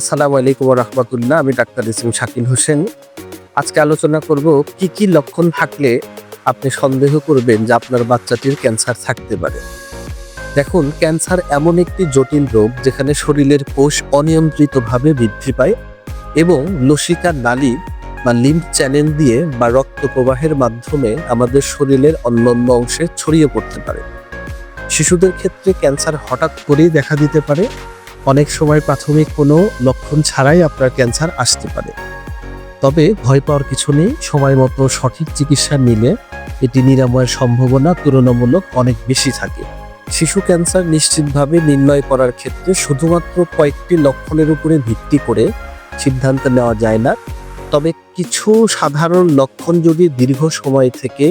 আসসালামু আলাইকুম রহমতুল্লাহ আমি ডাক্তার ইসিম শাকিল হোসেন। আজকে আলোচনা করব কি কি লক্ষণ থাকলে আপনি সন্দেহ করবেন যে আপনার বাচ্চাটির ক্যান্সার থাকতে পারে। দেখুন, ক্যান্সার এমন একটি জটিল রোগ যেখানে শরীরের কোষ অনিয়ন্ত্রিতভাবে বৃদ্ধি পায় এবং লসিকা নালী বা লিম্ফ চ্যানেল দিয়ে বা রক্ত প্রবাহের মাধ্যমে আমাদের শরীরের অন্যান্য অংশে ছড়িয়ে পড়তে পারে। শিশুদের ক্ষেত্রে ক্যান্সার হঠাৎ করেই দেখা দিতে পারে। অনেক সময় প্রাথমিক কোনো লক্ষণ ছাড়াই আপনার ক্যান্সার আসতে পারে। তবে ভয় পাওয়ার কিছু নেই, সময় মতো সঠিক চিকিৎসা নিলে এটি নিরাময়ের সম্ভাবনা তুলনামূলক অনেক বেশি থাকে। শিশু ক্যান্সার নিশ্চিতভাবে নির্ণয় করার ক্ষেত্রে শুধুমাত্র কয়েকটি লক্ষণের উপরে ভিত্তি করে সিদ্ধান্ত নেওয়া যায় না। তবে কিছু সাধারণ লক্ষণ যদি দীর্ঘ সময় থেকে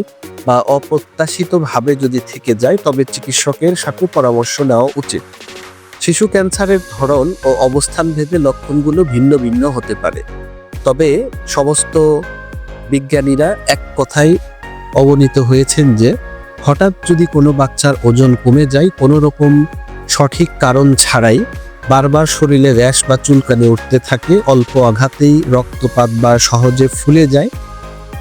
বা অপ্রত্যাশিতভাবে যদি থেকে যায়, তবে চিকিৎসকের সাথে পরামর্শ নেওয়া উচিত। শিশু ক্যান্সারের ধরন ও অবস্থান ভেদে লক্ষণগুলো ভিন্ন ভিন্ন হতে পারে। তবে সমস্ত বিজ্ঞানীরা এক কথায় অবনীত হয়েছেন যে, হঠাৎ যদি কোনো বাচ্চার ওজন কমে যায়, কোনো রকম সঠিক কারণ ছাড়াই বারবার শরীরে র্যাশ বা চুলকানি উঠতে থাকে, অল্প আঘাতেই রক্তপাত বা সহজে ফুলে যায়।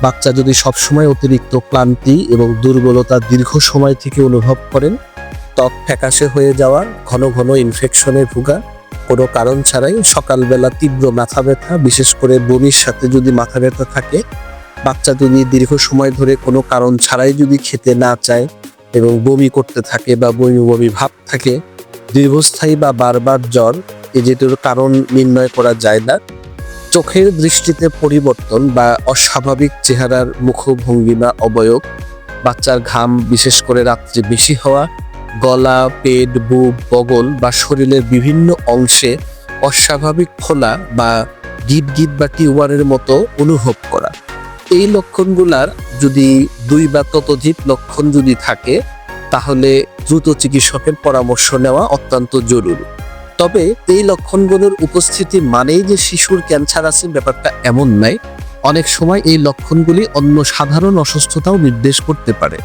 বাচ্চা যদি সবসময় অতিরিক্ত ক্লান্তি এবং দুর্বলতা দীর্ঘ সময় থেকে অনুভব করেন ত্বক ফ্যাকাশে হয়ে যাওয়া, ঘন ঘন ইনফেকশনে ভোগা, কোনো কারণ ছাড়াই সকালবেলা তীব্র মাথা ব্যথা, বিশেষ করে বমির সাথে যদি মাথা ব্যথা থাকে, বাচ্চা যদি দীর্ঘ সময় ধরে কোনো কারণ ছাড়াই যদি খেতে না চায় এবং বমি করতে থাকে বা বমি বমি ভাব থাকে, দীর্ঘস্থায়ী বা বারবার জ্বর, এ যেটির কারণ নির্ণয় করা যায় না। চোখের দৃষ্টিতে পরিবর্তন বা অস্বাভাবিক চেহারার মুখভঙ্গিমা অবয়ব, বাচ্চার ঘাম, বিশেষ করে রাত্রে বেশি হওয়া গলা, পেট, বুক, বগল বা শরীরের বিভিন্ন অংশে অস্বাভাবিক ফোলা বা গিট গিট বা টিউমারের মতো অনুভব করা। এই লক্ষণগুলার যদি দুই বা ততোধিক লক্ষণ যদি থাকে, তাহলে দ্রুত চিকিৎসকের পরামর্শ নেওয়া অত্যন্ত জরুরি। তবে এই লক্ষণগুলোর উপস্থিতি মানেই যে শিশুর ক্যান্সার আছে ব্যাপারটা এমন নয়। অনেক সময় এই লক্ষণগুলি অন্য সাধারণ অসুস্থতাও নির্দেশ করতে পারে।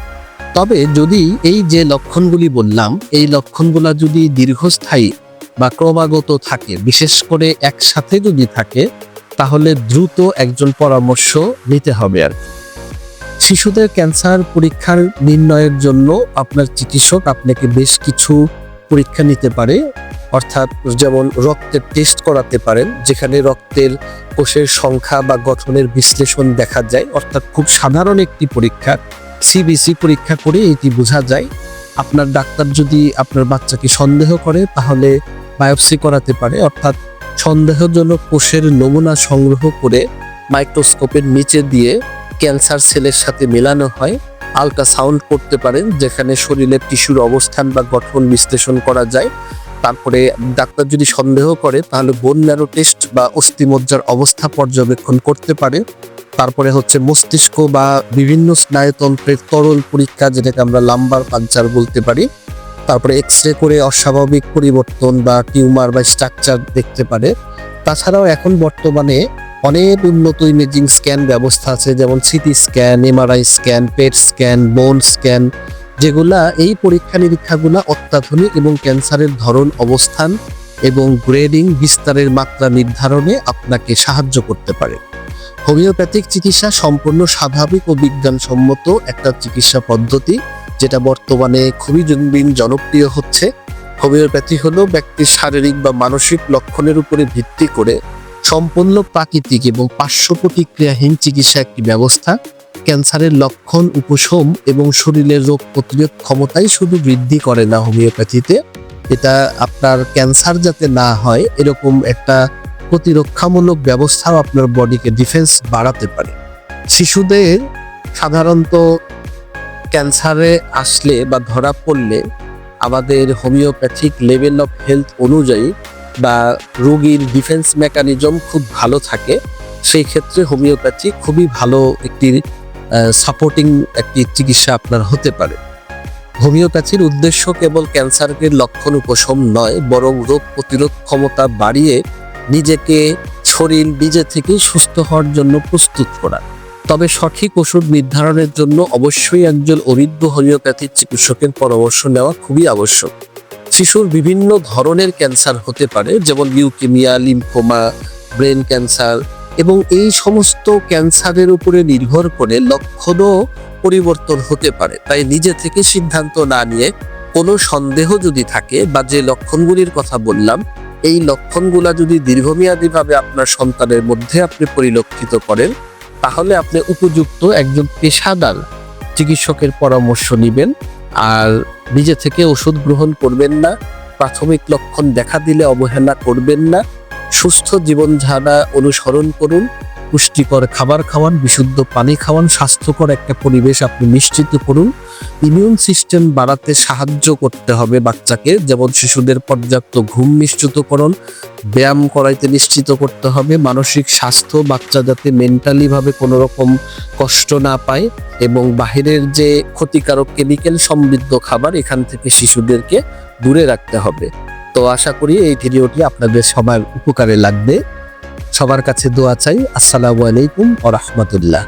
তবে যদি এই যে লক্ষণগুলি বললাম, এই লক্ষণগুলা যদি দীর্ঘস্থায়ী বা ক্রমাগত থাকে, বিশেষ করে একসাথে যদি থাকে, তাহলে দ্রুত একজন পরামর্শ নিতে হবে আর শিশুদের ক্যান্সার পরীক্ষার নির্ণয়ের জন্য আপনার চিকিৎসক আপনাকে বেশ কিছু পরীক্ষা নিতে পারে, অর্থাৎ যেমন রক্তের টেস্ট করাতে পারেন, যেখানে রক্তের কোষের সংখ্যা বা গঠনের বিশ্লেষণ দেখা যায়, অর্থাৎ খুব সাধারণ একটি পরীক্ষা। সিবিসি পরীক্ষা করে এটি বোঝা যায়। আপনার ডাক্তার যদি আপনার বাচ্চাকে সন্দেহ করে, তাহলে বায়োপসি করাতে পারে। অর্থাৎ সন্দেহজনক কোষের নমুনা সংগ্রহ করে মাইক্রোস্কোপের নিচে দিয়ে ক্যান্সার সেলের সাথে মেলানো হয়। আল্ট্রাসাউন্ড করতে পারেন, যেখানে শরীরের টিস্যুর অবস্থান বা গঠন বিশ্লেষণ করা যায়। তারপরে ডাক্তার যদি সন্দেহ করে, তাহলে বোন ম্যারো টেস্ট বা অস্থিমজ্জার অবস্থা পর্যবেক্ষণ করতে পারে। তারপরে হচ্ছে মস্তিষ্ক বা বিভিন্ন স্নায়ুতন্ত্রের তরল পরীক্ষা, যেটাকে আমরা লাম্বার পাঞ্চার বলতে পারি। তারপরে এক্স রে করে অস্বাভাবিক পরিবর্তন বা টিউমার বা স্ট্রাকচার দেখতে পারে। তাছাড়াও এখন বর্তমানে অনেক উন্নত ইমেজিং স্ক্যান ব্যবস্থা আছে, যেমন CT scan MRI scan PET scan bone scan যেগুলা এই পরীক্ষা নিরীক্ষাগুলা অত্যাধুনিক এবং ক্যান্সারের ধরন, অবস্থান এবং গ্রেডিং বিস্তারের মাত্রা নির্ধারণে আপনাকে সাহায্য করতে পারে। হোমিওপ্যাথিক চিকিৎসা সম্পূর্ণ স্বাভাবিক ও বিজ্ঞানসম্মত একটা চিকিৎসা পদ্ধতি, যেটা বর্তমানে খুবই জনবিন জনপ্রিয় হচ্ছে। হোমিওপ্যাথি হলো ব্যক্তির শারীরিক বা মানসিক লক্ষণের উপরে ভিত্তি করে সম্পূর্ণ প্রাকৃতিক এবং পার্শ্ব প্রতিক্রিয়াহীন চিকিৎসা একটি ব্যবস্থা। ক্যান্সারের লক্ষণ, উপশম এবং শরীরের রোগ প্রতিরোধ ক্ষমতাই শুধু বৃদ্ধি করে না হোমিওপ্যাথিতে। এটা আপনার ক্যান্সার যাতে না হয়, এরকম একটা প্রতিরক্ষামূলক ব্যবস্থাও আপনার বডিকে ডিফেন্স বাড়াতে পারে। শিশুদের সাধারণত ক্যান্সারে আসলে বা ধরা পড়লে আমাদের হোমিওপ্যাথিক লেভেল অফ হেলথ অনুযায়ী বা রোগীর ডিফেন্স মেকানিজম খুব ভালো থাকে, সেই ক্ষেত্রে হোমিওপ্যাথি খুবই ভালো একটি সাপোর্টিং একটি চিকিৎসা আপনার হতে পারে। হোমিওপ্যাথির উদ্দেশ্য কেবল ক্যান্সারের লক্ষণ উপশম নয়, বরং রোগ প্রতিরোধ ক্ষমতা বাড়িয়ে নিজেকে শরীর নিজে থেকে সুস্থ হওয়ার জন্য প্রস্তুত করা। তবে সঠিক ওষুধ নির্ধারণের জন্য অবশ্যই একজন অভিজ্ঞ হোমিওপ্যাথিক চিকিৎসকের পরামর্শ নেওয়া খুবই আবশ্যক। শিশুর বিভিন্ন ধরনের ক্যান্সার হতে পারে, যেমন লিউকেমিয়া, লিম্ফোমা, ব্রেন ক্যান্সার এবং এই সমস্ত ক্যান্সারের উপরে নির্ভর করে লক্ষণও পরিবর্তন হতে পারে। তাই নিজে থেকে সিদ্ধান্ত না নিয়ে কোনো সন্দেহ যদি থাকে বা যে লক্ষণগুলির কথা বললাম এই লক্ষণগুলা যদি দীর্ঘমেয়াদীভাবে আপনার সন্তানের মধ্যে আপনি পরিলক্ষিত করেন, তাহলে আপনি উপযুক্ত একজন পেশাদার চিকিৎসকের পরামর্শ নেবেন। আর নিজে থেকে ওষুধ গ্রহণ করবেন না, প্রাথমিক লক্ষণ দেখা দিলে অবহেলা করবেন না, সুস্থ জীবনধারা অনুসরণ করুন পুষ্টিকর খাবার খাওয়ান, বিশুদ্ধ পানি খাওয়ান, স্বাস্থ্যকর একটা পরিবেশ আপনি নিশ্চিত করুন। ইমিউন সিস্টেম বাড়াতে সাহায্য করতে হবে বাচ্চাকে, যেমন শিশুদের পর্যাপ্ত ঘুম নিশ্চিতকরণ ব্যায়াম করাইতে নিশ্চিত করতে হবে, মানসিক স্বাস্থ্য বাচ্চা যাতে মেন্টালিভাবে কোনো রকম কষ্ট না পায় এবং বাহিরের যে ক্ষতিকারক কেমিক্যাল সমৃদ্ধ খাবার, এখান থেকে শিশুদেরকে দূরে রাখতে হবে। তো আশা করি এই ভিডিওটি আপনাদের সবার উপকারে লাগবে। সবার কাছে দোয়া চাই। আসসালামু আলাইকুম ও রহমতুল্লাহ।